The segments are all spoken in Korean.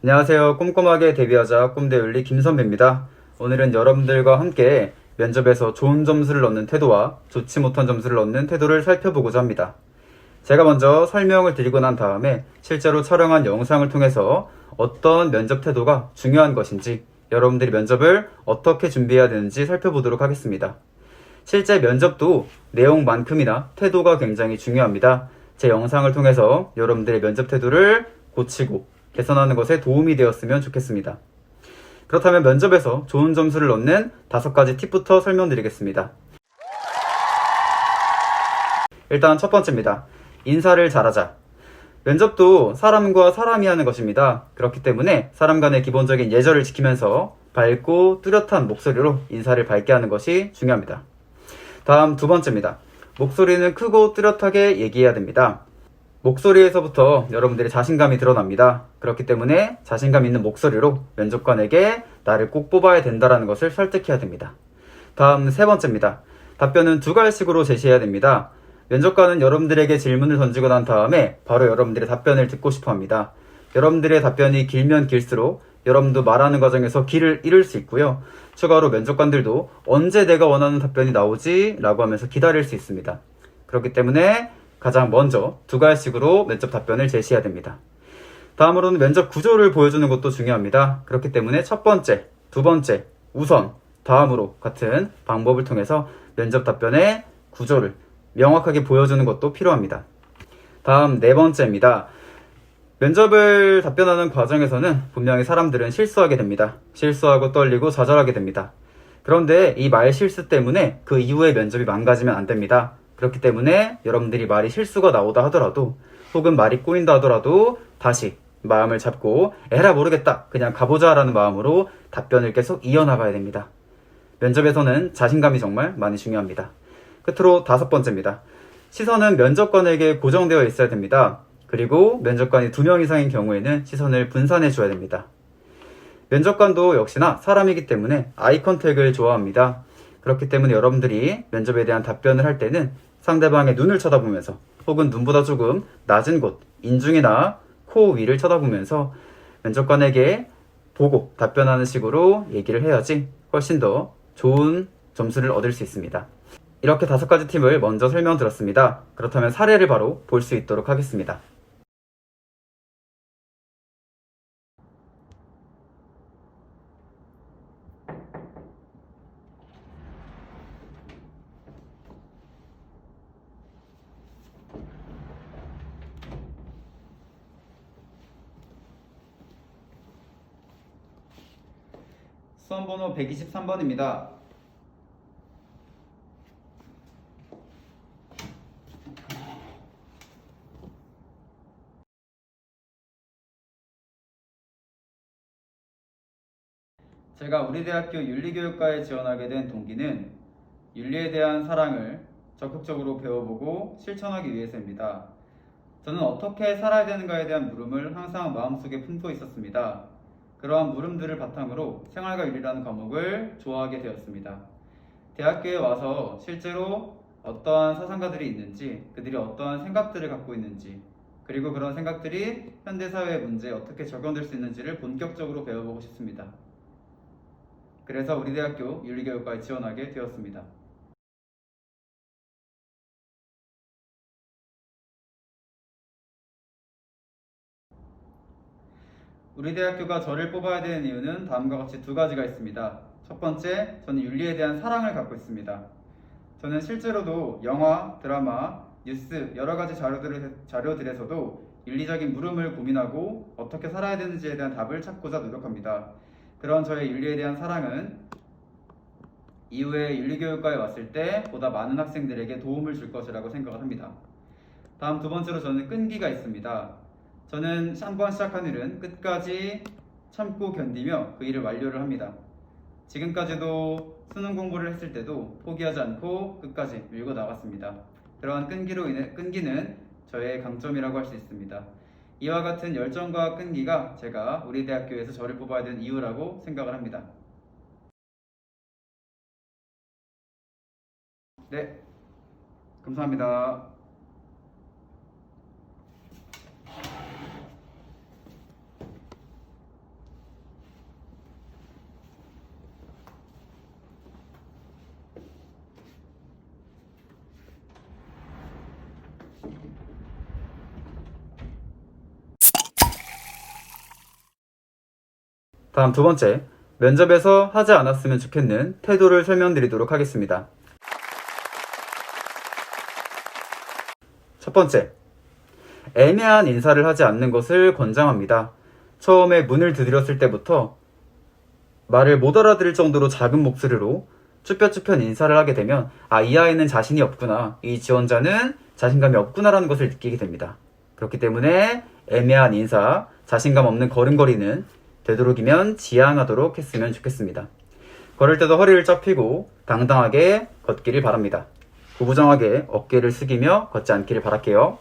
안녕하세요. 꼼꼼하게 데뷔하자 꿈대윤리 김선배입니다. 오늘은 여러분들과 함께 면접에서 좋은 점수를 얻는 태도와 좋지 못한 점수를 얻는 태도를 살펴보고자 합니다. 제가 먼저 설명을 드리고 난 다음에 실제로 촬영한 영상을 통해서 어떤 면접 태도가 중요한 것인지 여러분들이 면접을 어떻게 준비해야 되는지 살펴보도록 하겠습니다. 실제 면접도 내용만큼이나 태도가 굉장히 중요합니다. 제 영상을 통해서 여러분들의 면접 태도를 고치고 개선하는 것에 도움이 되었으면 좋겠습니다. 그렇다면 면접에서 좋은 점수를 얻는 다섯 가지 팁부터 설명드리겠습니다. 일단 첫 번째입니다. 인사를 잘하자. 면접도 사람과 사람이 하는 것입니다. 그렇기 때문에 사람 간의 기본적인 예절을 지키면서 밝고 뚜렷한 목소리로 인사를 밝게 하는 것이 중요합니다. 다음 두 번째입니다. 목소리는 크고 뚜렷하게 얘기해야 됩니다. 목소리에서부터 여러분들의 자신감이 드러납니다. 그렇기 때문에 자신감 있는 목소리로 면접관에게 나를 꼭 뽑아야 된다는 것을 설득해야 됩니다. 다음 세 번째입니다. 답변은 두 갈식으로 제시해야 됩니다. 면접관은 여러분들에게 질문을 던지고 난 다음에 바로 여러분들의 답변을 듣고 싶어 합니다. 여러분들의 답변이 길면 길수록 여러분도 말하는 과정에서 길을 잃을 수 있고요. 추가로 면접관들도 언제 내가 원하는 답변이 나오지? 라고 하면서 기다릴 수 있습니다. 그렇기 때문에 가장 먼저 두 갈식으로 면접 답변을 제시해야 됩니다. 다음으로는 면접 구조를 보여주는 것도 중요합니다. 그렇기 때문에 첫 번째, 두 번째, 우선, 다음으로 같은 방법을 통해서 면접 답변의 구조를 명확하게 보여주는 것도 필요합니다. 다음 네 번째입니다. 면접을 답변하는 과정에서는 분명히 사람들은 실수하게 됩니다. 실수하고 떨리고 좌절하게 됩니다. 그런데 이 말 실수 때문에 그 이후에 면접이 망가지면 안 됩니다. 그렇기 때문에 여러분들이 말이 실수가 나오다 하더라도 혹은 말이 꼬인다 하더라도 다시 마음을 잡고 에라 모르겠다 그냥 가보자 라는 마음으로 답변을 계속 이어나가야 됩니다. 면접에서는 자신감이 정말 많이 중요합니다. 끝으로 다섯 번째입니다. 시선은 면접관에게 고정되어 있어야 됩니다. 그리고 면접관이 두 명 이상인 경우에는 시선을 분산해 줘야 됩니다. 면접관도 역시나 사람이기 때문에 아이 컨택을 좋아합니다. 그렇기 때문에 여러분들이 면접에 대한 답변을 할 때는 상대방의 눈을 쳐다보면서 혹은 눈보다 조금 낮은 곳, 인중이나 코 위를 쳐다보면서 면접관에게 보고 답변하는 식으로 얘기를 해야지 훨씬 더 좋은 점수를 얻을 수 있습니다. 이렇게 다섯 가지 팁을 먼저 설명드렸습니다. 그렇다면 사례를 바로 볼 수 있도록 하겠습니다. 수험 번호 123번입니다. 제가 우리 대학교 윤리교육과에 지원하게 된 동기는 윤리에 대한 사랑을 적극적으로 배워보고 실천하기 위해서입니다. 저는 어떻게 살아야 되는가에 대한 물음을 항상 마음속에 품고 있었습니다. 그러한 물음들을 바탕으로 생활과 윤리라는 과목을 좋아하게 되었습니다. 대학교에 와서 실제로 어떠한 사상가들이 있는지, 그들이 어떠한 생각들을 갖고 있는지, 그리고 그런 생각들이 현대사회의 문제에 어떻게 적용될 수 있는지를 본격적으로 배워보고 싶습니다. 그래서 우리 대학교 윤리교육과에 지원하게 되었습니다. 우리 대학교가 저를 뽑아야 되는 이유는 다음과 같이 두 가지가 있습니다. 첫 번째, 저는 윤리에 대한 사랑을 갖고 있습니다. 저는 실제로도 영화, 드라마, 뉴스, 여러 가지 자료들, 자료들에서도 윤리적인 물음을 고민하고 어떻게 살아야 되는지에 대한 답을 찾고자 노력합니다. 그런 저의 윤리에 대한 사랑은 이후에 윤리교육과에 왔을 때 보다 많은 학생들에게 도움을 줄 것이라고 생각을 합니다. 다음 두 번째로 저는 끈기가 있습니다. 저는 한번 시작한 일은 끝까지 참고 견디며 그 일을 완료를 합니다. 지금까지도 수능 공부를 했을 때도 포기하지 않고 끝까지 밀고 나갔습니다. 그러한 끈기로 인해 끈기는 저의 강점이라고 할 수 있습니다. 이와 같은 열정과 끈기가 제가 우리 대학교에서 저를 뽑아야 되는 이유라고 생각을 합니다. 네, 감사합니다. 다음 두 번째, 면접에서 하지 않았으면 좋겠는 태도를 설명드리도록 하겠습니다. 첫 번째, 애매한 인사를 하지 않는 것을 권장합니다. 처음에 문을 두드렸을 때부터 말을 못 알아들을 정도로 작은 목소리로 쭈뼛쭈뼛 인사를 하게 되면 아, 이 아이는 자신이 없구나. 이 지원자는 자신감이 없구나라는 것을 느끼게 됩니다. 그렇기 때문에 애매한 인사, 자신감 없는 걸음걸이는 되도록이면 지양하도록 했으면 좋겠습니다. 걸을 때도 허리를 쫙 펴고 당당하게 걷기를 바랍니다. 구부정하게 어깨를 숙이며 걷지 않기를 바랄게요.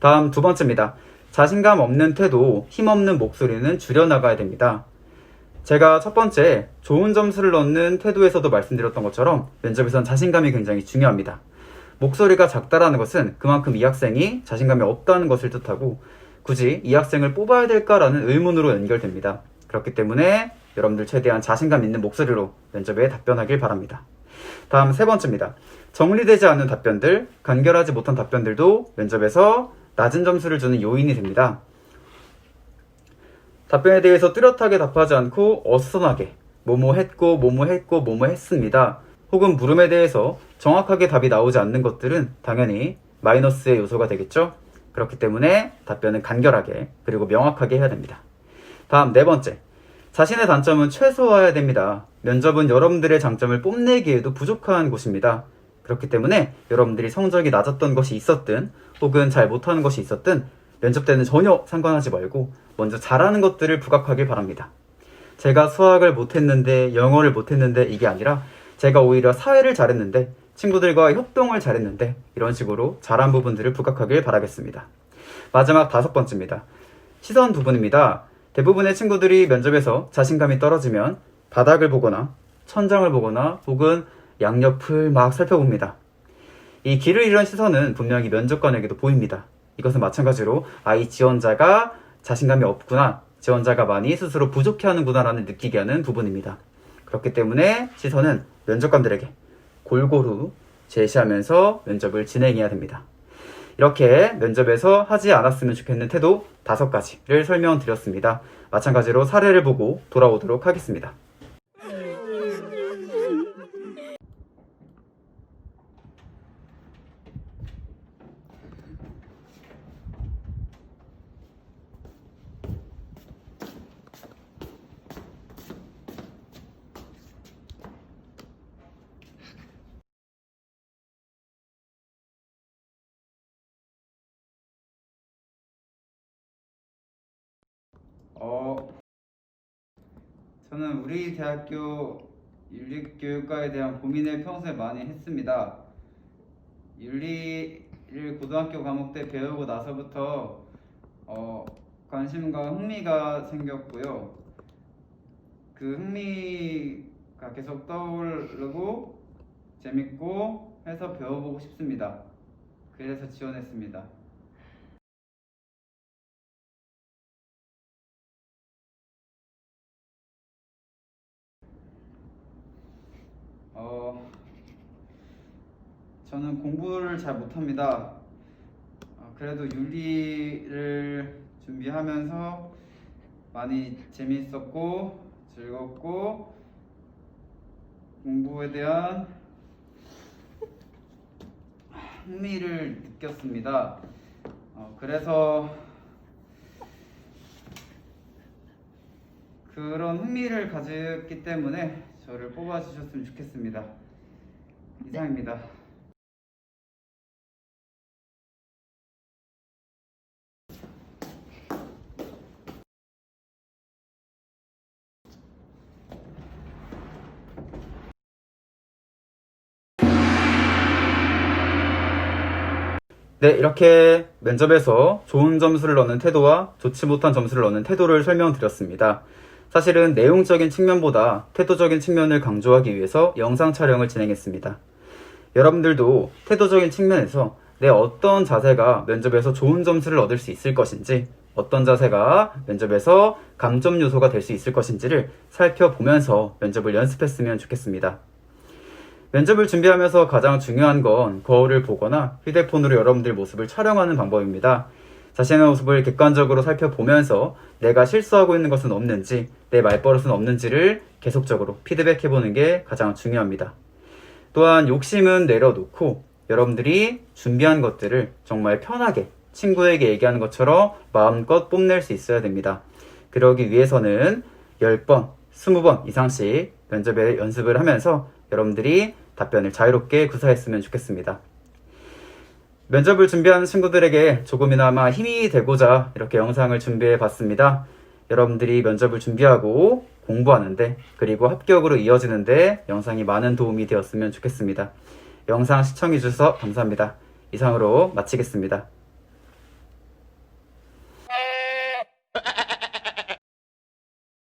다음 두 번째입니다. 자신감 없는 태도, 힘없는 목소리는 줄여나가야 됩니다. 제가 첫 번째 좋은 점수를 넣는 태도에서도 말씀드렸던 것처럼 면접에선 자신감이 굉장히 중요합니다. 목소리가 작다라는 것은 그만큼 이 학생이 자신감이 없다는 것을 뜻하고 굳이 이 학생을 뽑아야 될까라는 의문으로 연결됩니다. 그렇기 때문에 여러분들 최대한 자신감 있는 목소리로 면접에 답변하길 바랍니다. 다음 세 번째입니다. 정리되지 않은 답변들, 간결하지 못한 답변들도 면접에서 낮은 점수를 주는 요인이 됩니다. 답변에 대해서 뚜렷하게 답하지 않고 어수선하게 뭐뭐 했고 뭐뭐 했고 뭐뭐 했습니다. 혹은 물음에 대해서 정확하게 답이 나오지 않는 것들은 당연히 마이너스의 요소가 되겠죠. 그렇기 때문에 답변은 간결하게 그리고 명확하게 해야 됩니다. 다음 네 번째. 자신의 단점은 최소화해야 됩니다. 면접은 여러분들의 장점을 뽐내기에도 부족한 곳입니다. 그렇기 때문에 여러분들이 성적이 낮았던 것이 있었든 혹은 잘 못하는 것이 있었든 면접 때는 전혀 상관하지 말고 먼저 잘하는 것들을 부각하길 바랍니다. 제가 수학을 못했는데 영어를 못했는데 이게 아니라 제가 오히려 사회를 잘했는데 친구들과 협동을 잘했는데 이런 식으로 잘한 부분들을 부각하길 바라겠습니다. 마지막 다섯 번째입니다. 시선 부분입니다. 대부분의 친구들이 면접에서 자신감이 떨어지면 바닥을 보거나 천장을 보거나 혹은 양옆을 막 살펴봅니다. 이 길을 잃은 시선은 분명히 면접관에게도 보입니다. 이것은 마찬가지로 아이 지원자가 자신감이 없구나, 지원자가 많이 스스로 부족해 하는구나라는 느끼게 하는 부분입니다. 그렇기 때문에 시선은 면접관들에게 골고루 제시하면서 면접을 진행해야 됩니다. 이렇게 면접에서 하지 않았으면 좋겠는 태도 다섯 가지를 설명드렸습니다. 마찬가지로 사례를 보고 돌아오도록 하겠습니다. 어, 저는 우리 대학교 윤리교육과에 대한 고민을 평소에 많이 했습니다. 윤리를 고등학교 과목 때 배우고 나서부터 어, 관심과 흥미가 생겼고요. 그 흥미가 계속 떠오르고 재밌고 해서 배워보고 싶습니다. 그래서 지원했습니다. 어, 저는 공부를 잘 못합니다. 어, 그래도 윤리를 준비하면서 많이 재미있었고 즐겁고 공부에 대한 흥미를 느꼈습니다. 어, 그래서 그런 흥미를 가졌기 때문에 저를 뽑아주셨으면 좋겠습니다. 이상입니다. 네, 이렇게 면접에서 좋은 점수를 넣는 태도와 좋지 못한 점수를 넣는 태도를 설명드렸습니다. 사실은 내용적인 측면보다 태도적인 측면을 강조하기 위해서 영상 촬영을 진행했습니다. 여러분들도 태도적인 측면에서 내 어떤 자세가 면접에서 좋은 점수를 얻을 수 있을 것인지, 어떤 자세가 면접에서 감점 요소가 될 수 있을 것인지를 살펴보면서 면접을 연습했으면 좋겠습니다. 면접을 준비하면서 가장 중요한 건 거울을 보거나 휴대폰으로 여러분들 모습을 촬영하는 방법입니다. 자신의 모습을 객관적으로 살펴보면서 내가 실수하고 있는 것은 없는지, 내 말버릇은 없는지를 계속적으로 피드백해보는 게 가장 중요합니다. 또한 욕심은 내려놓고 여러분들이 준비한 것들을 정말 편하게 친구에게 얘기하는 것처럼 마음껏 뽐낼 수 있어야 됩니다. 그러기 위해서는 10번, 20번 이상씩 면접에 연습을 하면서 여러분들이 답변을 자유롭게 구사했으면 좋겠습니다. 면접을 준비하는 친구들에게 조금이나마 힘이 되고자 이렇게 영상을 준비해 봤습니다. 여러분들이 면접을 준비하고 공부하는데 그리고 합격으로 이어지는데 영상이 많은 도움이 되었으면 좋겠습니다. 영상 시청해 주셔서 감사합니다. 이상으로 마치겠습니다.